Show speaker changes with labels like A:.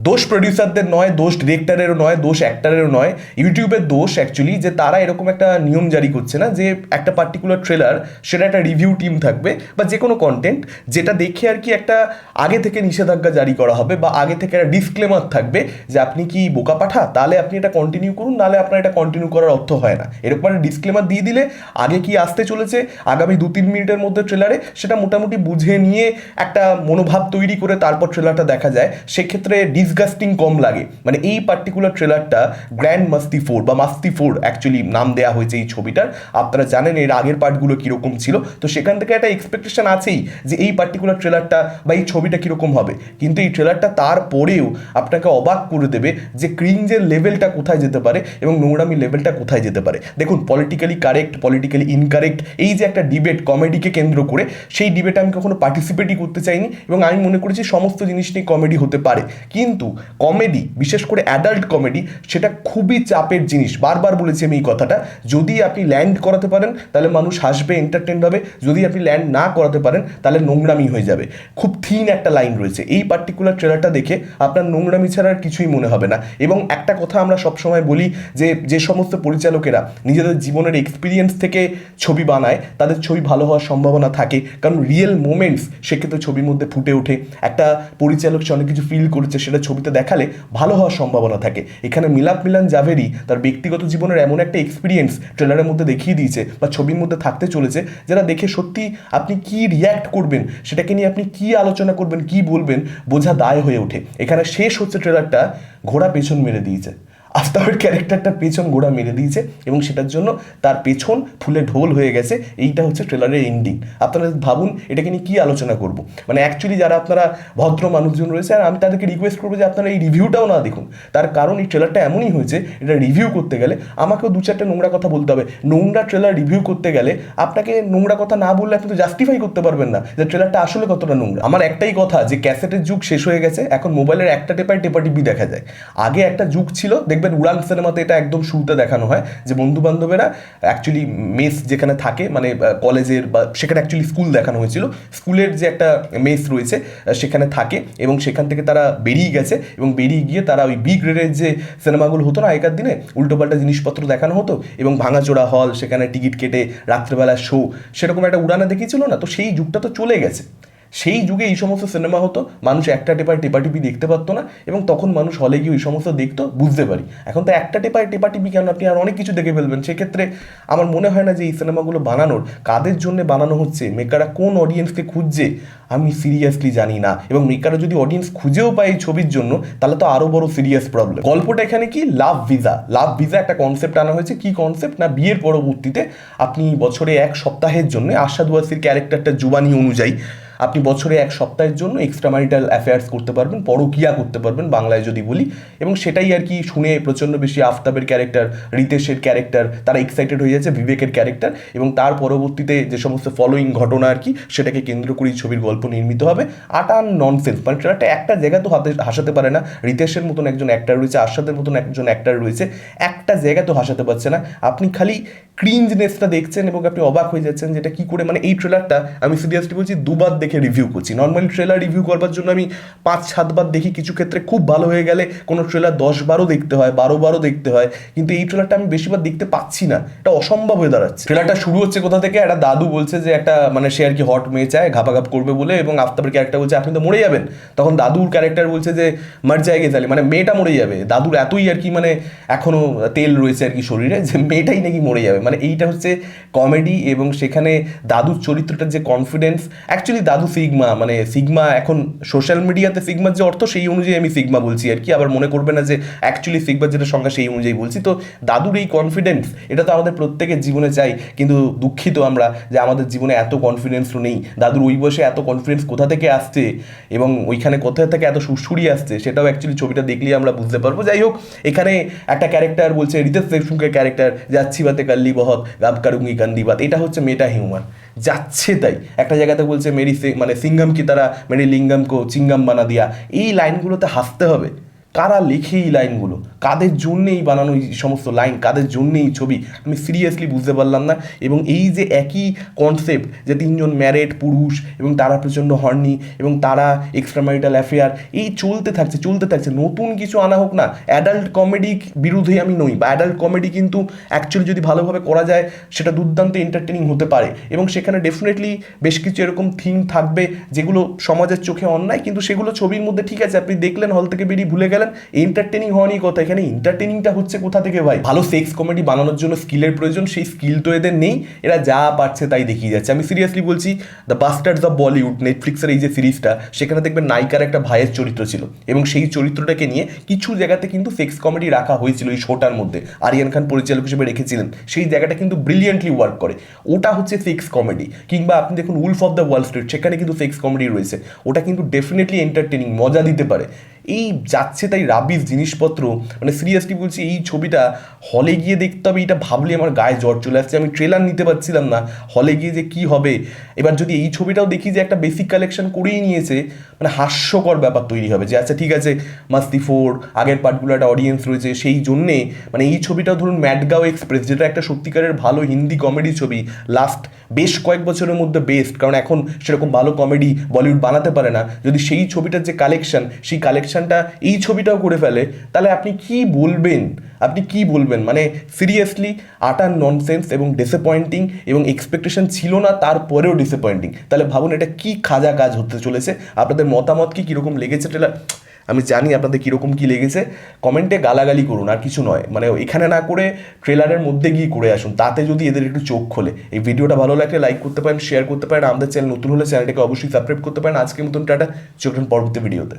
A: দোষ প্রডিউসারদের নয়, দোষ ডিরেক্টরেরও নয়, দোষ অ্যাক্টারেরও নয়। ইউটিউবের দোষ অ্যাকচুয়ালি যে তারা এরকম একটা নিয়ম জারি করছে না যে একটা পার্টিকুলার ট্রেলার সেটা একটা রিভিউ টিম থাকবে বা যে কোনো কন্টেন্ট যেটা দেখে আর কি একটা আগে থেকে নিষেধাজ্ঞা জারি করা হবে বা আগে থেকে একটা ডিসক্লেমার থাকবে যে আপনি কি বোকা পাঠা? তাহলে আপনি এটা কন্টিনিউ করুন, নাহলে আপনার এটা কন্টিনিউ করার অর্থ হয় না। এরকম একটা ডিসক্লেমার দিয়ে দিলে আগে কি আসতে চলেছে? আগামী দু তিন মিনিটের মধ্যে ট্রেলারে সেটা মোটামুটি বুঝে নিয়ে একটা মনোভাব তৈরি করে তারপর ট্রেলারটা দেখা যায়। সেক্ষেত্রে ডিসগাস্টিং কম লাগে। মানে এই পার্টিকুলার ট্রেলারটা গ্র্যান্ড মাস্তি ফোর বা মাস্তি ফোর অ্যাকচুয়ালি নাম দেওয়া হয়েছে এই ছবিটার। আপনারা জানেন এর আগের পার্টগুলো কীরকম ছিল। তো সেখান থেকে একটা এক্সপেকটেশন আছেই যে এই পার্টিকুলার ট্রেলারটা বা এই ছবিটা কীরকম হবে। কিন্তু এই ট্রেলারটা তারপরেও আপনাকে অবাক করে দেবে যে ক্রিঞ্জের লেভেলটা কোথায় যেতে পারে এবং নোংরামি লেভেলটা কোথায় যেতে পারে। দেখুন পলিটিক্যালি কারেক্ট পলিটিক্যালি ইনকারেক্ট এই যে একটা ডিবেট কমেডিকে কেন্দ্র করে, সেই ডিবেটে আমি কখনো পার্টিসিপেটই করতে চাইনি এবং আমি মনে করেছি সমস্ত জিনিস নিয়ে কমেডি হতে পারে। কিন্তু কমেডি, বিশেষ করে অ্যাডাল্ট কমেডি, সেটা খুবই চাপের জিনিস। বারবার বলেছি আমি এই কথাটা, যদি আপনি ল্যান্ড করাতে পারেন, তাহলে মানুষ হাসবে এন্টারটেন হবে। যদি আপনি ল্যান্ড না করাতে পারেন, তাহলে নোংরামি হয়ে যাবে। খুব থিন একটা লাইন রয়েছে। এই পার্টিকুলার ট্রেলারটা দেখে আপনার নোংরামি ছাড়া আর কিছুই মনে হবে না। এবং একটা কথা আমরা সবসময় বলি যে যে সমস্ত পরিচালকেরা নিজেদের জীবনের এক্সপিরিয়েন্স থেকে ছবি বানায়, তাদের ছবি ভালো হওয়ার সম্ভাবনা থাকে। কারণ রিয়েল মোমেন্টস সেক্ষেত্রে ছবির মধ্যে ফুটে ওঠে। একটা পরিচালক সে অনেক কিছু ফিল করেছে, সেটা ছবিতে দেখালে ভালো হওয়ার সম্ভাবনা থাকে। এখানে মিলাপ মিলান জাভেরি তার ব্যক্তিগত জীবনের এমন একটা এক্সপিরিয়েন্স ট্রেলারের মধ্যে দেখিয়ে দিয়েছে বা ছবির মধ্যে থাকতে চলেছে, যেটা দেখে সত্যি আপনি কি রিয়্যাক্ট করবেন, সেটাকে নিয়ে আপনি কি আলোচনা করবেন, কি বলবেন, বোঝা দায় হয়ে ওঠে। এখানে শেষ হচ্ছে ট্রেলারটা ঘোড়া পেছন মেরে দিয়েছে। আফতাবের ক্যারেক্টারটা পেছন গোড়া মেরে দিয়েছে এবং সেটার জন্য তার পেছন ফুলে ঢোল হয়ে গেছে। এইটা হচ্ছে ট্রেলারের এন্ডিং আপনারা ভাবুন, এটাকে নিয়ে কী আলোচনা করব? মানে অ্যাকচুয়ালি যারা আপনারা ভদ্র মানুষজন রয়েছে, আর আমি তাদেরকে রিকোয়েস্ট করব যে আপনারা এই রিভিউটাও না দেখুন। তার কারণ এই ট্রেলারটা এমনই হয়েছে, এটা রিভিউ করতে গেলে আমাকেও দু চারটে নোংরা কথা বলতে হবে। নোংরা ট্রেলার রিভিউ করতে গেলে আপনাকে নোংরা কথা না বললে আপনি তো জাস্টিফাই করতে পারবেন না যে ট্রেলারটা আসলে কতটা নোংরা। আমার একটাই কথা যে ক্যাসেটের যুগ শেষ হয়ে গেছে, এখন মোবাইলের একটা টেপায় টেপা টিপি দেখা যায়। আগে একটা যুগ ছিল দেখবেন উড়ান সিনেমাতে এটা একদম শুরুতে দেখানো হয় যে বন্ধু বান্ধবেরা অ্যাকচুয়ালি মেস যেখানে থাকে মানে কলেজের বা সেখানে অ্যাকচুয়ালি স্কুল দেখানো হয়েছিল। স্কুলের যে একটা মেস রয়েছে সেখানে থাকে এবং সেখান থেকে তারা বেরিয়ে গেছে এবং বেরিয়ে গিয়ে তারা ওই বি গ্রেডের যে সিনেমাগুলো হতো না, আগেকার দিনে উল্টোপাল্টা জিনিসপত্র দেখানো হতো এবং ভাঙাচোরা হল সেখানে টিকিট কেটে রাত্রেবেলা শো সেরকম একটা উড়ানা দেখিয়েছিল না? তো সেই যুগটা তো চলে গেছে। সেই যুগে এই সমস্ত সিনেমা হতো, মানুষ একটা টেপায় টেপাটিপি দেখতে পারতো না, এবং তখন মানুষ হলে গিয়ে ওই সমস্ত দেখতো, বুঝতে পারি। এখন তো একটা টেপায় টেপাটিপি কেন? আপনি আর অনেক কিছু দেখে ফেলবেন। সেক্ষেত্রে আমার মনে হয় না যে এই সিনেমাগুলো বানানোর, কাদের জন্য বানানো হচ্ছে, মেকাররা কোন অডিয়েন্সকে খুঁজছে, আমি সিরিয়াসলি জানি না। এবং মেকাররা যদি অডিয়েন্স খুঁজেও পায় এই ছবির জন্য, তাহলে তো আরও বড় সিরিয়াস প্রবলেম গল্পটা এখানে কি? লাভ ভিসা লাভ ভিসা একটা কনসেপ্ট আনা হয়েছে। কি কনসেপ্ট না, বিয়ের পরবর্তীতে আপনি বছরে এক সপ্তাহের জন্য আশা দুয়াসির ক্যারেক্টারটা জুবানি অনুযায়ী আপনি বছরে এক সপ্তাহের জন্য এক্সট্রা ম্যারিটাল অ্যাফেয়ার্স করতে পারবেন, পরকিয়া করতে পারবেন বাংলায় যদি বলি। এবং সেটাই আর কি শুনে প্রচণ্ড বেশি আফতাবের ক্যারেক্টার রিতেশের ক্যারেক্টার তারা এক্সাইটেড হয়ে যাচ্ছে, বিবেকের ক্যারেক্টার এবং তার পরবর্তীতে যে সমস্ত ফলোয়িং ঘটনা আর কি, সেটাকে কেন্দ্র করেই ছবির গল্প নির্মিত হবে। আটান ননসেন্স মানে ট্রেলারটা একটা জায়গা তো হাতে হাসাতে পারে না। রিতেশের মতন একজন অ্যাক্টার রয়েছে, আশাদের মতন একজন অ্যাক্টার রয়েছে, একটা জায়গা তো হাসাতে পারছে না। আপনি খালি ক্রিঞ্জনেসটা দেখছেন এবং আপনি অবাক হয়ে যাচ্ছেন যেটা কি করে মানে এই ট্রেলারটা আমি সিরিয়াসলি বলছি, দুবার দেখে রিভিউ করছি। নর্মালি ট্রেলার রিভিউ করবার জন্য আমি পাঁচ সাতবার দেখি কিছু ক্ষেত্রে খুব ভালো হয়ে গেলে কোনো ট্রেলার দশ বারও দেখতে হয়, বারো বারও দেখতে হয়। কিন্তু এই ট্রেলারটা আমি বেশিবার দেখতে পাচ্ছি না। এটা অসম্ভব হয়ে দাঁড়াচ্ছে। ট্রেলারটা শুরু হচ্ছে কোথা থেকে? একটা দাদু বলছে যে একটা মানে সে আর কি হট মেয়ে চায় ঘাপাঘাপ করবে বলে এবং আফতাবের ক্যারেক্টার বলছে, আপনি তো মরে যাবেন। তখন দাদুর ক্যারেক্টার বলছে যে, মার জায়গে তাহলে। মানে মেয়েটা মরে যাবে। দাদুর এতই আর কি মানে এখনও তেল রয়েছে আর কি শরীরে যে মেয়েটাই নাকি মরে যাবে। মানে এইটা হচ্ছে কমেডি এবং সেখানে দাদুর চরিত্রটার যে কনফিডেন্স অ্যাকচুয়ালি দাদু সিগমা মানে সিগমা এখন সোশ্যাল মিডিয়াতে সিগমার যে অর্থ, সেই অনুযায়ী আমি সিগমা বলছি আর কি। আবার মনে করবে না যে অ্যাকচুয়ালি সিগমার যেটা সংখ্যা, সেই অনুযায়ী বলছি। তো দাদুর এই কনফিডেন্স এটা তো আমাদের প্রত্যেকের জীবনে চাই। কিন্তু দুঃখিত আমরা যে আমাদের জীবনে এত কনফিডেন্সও নেই। দাদুর ওই বয়সে এত কনফিডেন্স কোথা থেকে আসছে? এবং ওইখানে কোথা থেকে এত সুরসুরি আসছে? সেটাও অ্যাকচুয়ালি ছবিটা দেখলেই আমরা বুঝতে পারব। যাই হোক, এখানে একটা ক্যারেক্টার বলছে রিতেশ দেশমুখের ক্যারেক্টার যাচ্ছি বাতে কাল্লি বহত, গাব কারুঙ্গি কান্দি বাত। এটা হচ্ছে মেটা হিউমার যাচ্ছে তাই। একটা জায়গাতে বলছে, মেরি সি- মানে সিঙ্গম কি তারা মেরি লিঙ্গম কো চিঙ্গম বানা দিয়া এই লাইনগুলোতে হাসতে হবে। কারা লেখে এই লাইনগুলো? কাদের জন্য এই বানানো এই সমস্ত লাইন? কাদের জন্য এই ছবি? আমি সিরিয়াসলি বুঝতে পারলাম না। এবং এই যে একই কনসেপ্ট যে তিনজন ম্যারেড পুরুষ এবং তারা প্রচণ্ড হর্নি এবং তারা এক্সট্রা ম্যারিটাল অ্যাফেয়ার এই চলতে থাকছে চলতে থাকছে। নতুন কিছু আনা হোক না অ্যাডাল্ট কমেডি বিরুদ্ধে আমি নই বা অ্যাডাল্ট কমেডি কিন্তু অ্যাকচুয়ালি যদি ভালোভাবে করা যায়, সেটা দুর্দান্ত এন্টারটেনিং হতে পারে। এবং সেখানে ডেফিনেটলি বেশ কিছু এরকম থিম থাকবে যেগুলো সমাজের চোখে অন্যায়, কিন্তু সেগুলো ছবির মধ্যে ঠিক আছে, আপনি দেখলেন হল থেকে বেরিয়ে ভুলে গেলেন। এন্টারটেনিং হওয়ারই কথা। এখানে এন্টারটেনিংটা হচ্ছে কোথা থেকে ভাই? ভালো সেক্স কমেডি বানানোর জন্য স্কিলের প্রয়োজন, সেই স্কিল তো এদের নেই। এরা যা পারছে তাই দেখিয়ে যাচ্ছে। আমি সিরিয়াসলি বলছি দ্য বাস্টার্স অফ বলিউড নেটফ্লিক্সের এই যে সিরিজটা, সেখানে দেখবেন নায়িকার একটা ভাইয়ের চরিত্র ছিল। এবং সেই চরিত্রটাকে নিয়ে কিছু জায়গাতে কিন্তু সেক্স কমেডি রাখা হয়েছিল এই শোটার মধ্যে। আরিয়ান খান পরিচালক হিসেবে রেখেছিলেন। সেই জায়গাটা কিন্তু ব্রিলিয়েন্টলি ওয়ার্ক করে। ওটা হচ্ছে সেক্স কমেডি কিংবা আপনি দেখুন wolf of the wall street সেখানে কিন্তু সেক্স কমেডি রয়েছে। ওটা কিন্তু ডেফিনেটলি এন্টারটেনিং মজা দিতে পারে। এই যাচ্ছে তাই রাবিস জিনিসপত্র। মানে সিরিয়াসলি বলছি, এই ছবিটা হলে গিয়ে দেখতে হবে, এটা ভাবলে আমার গায়ে জ্বর চলে আসছে। আমি ট্রেলার নিতে পারছিলাম না হলে গিয়ে যে কি হবে। এবার যদি এই ছবিটাও দেখি যে একটা বেসিক কালেকশন করেই নিয়েছে মানে হাস্যকর ব্যাপার তৈরি হবে যে আচ্ছা ঠিক আছে মাস্তি ফোর আগের পার্টগুলো একটা অডিয়েন্স রয়েছে, সেই জন্যে মানে এই ছবিটাও ধরুন ম্যাডগাঁও এক্সপ্রেস যেটা একটা সত্যিকারের ভালো হিন্দি কমেডি ছবি লাস্ট বেশ কয়েক বছরের মধ্যে বেস্ট কারণ এখন সেরকম ভালো কমেডি বলিউড বানাতে পারে না। যদি সেই ছবিটার যে কালেকশন সেই কালেকশনটা এই ছবিটাও করে ফেলে, তাহলে আপনি কি বলবেন? আপনি কি বলবেন? মানে সিরিয়াসলি আটার ননসেন্স এবং ডিসঅ্যাপয়েন্টিং এবং এক্সপেকটেশন ছিল না, তারপরেও ডিসঅ্যাপয়েন্টিং তাহলে ভাবুন এটা কি খাজা কাজ হতে চলেছে? আপনাদের মতামত কি, কীরকম লেগেছে ট্রেলার আমি জানি আপনাদের কীরকম কী লেগেছে। কমেন্টে গালাগালি করুন, আর কিছু নয়। মানে এখানে না করে ট্রেলারের মধ্যে গিয়ে করে আসুন, তাতে যদি এদের একটু চোখ খোলে। এই ভিডিওটা ভালো লাগলে লাইক করতে পারেন শেয়ার করতে পারেন আমাদের চ্যানেল নতুন হলে চ্যানেলটাকে অবশ্যই সাবস্ক্রাইব করতে পারেন। আজকের মতন টাটা চোখ পরবর্তী ভিডিওতে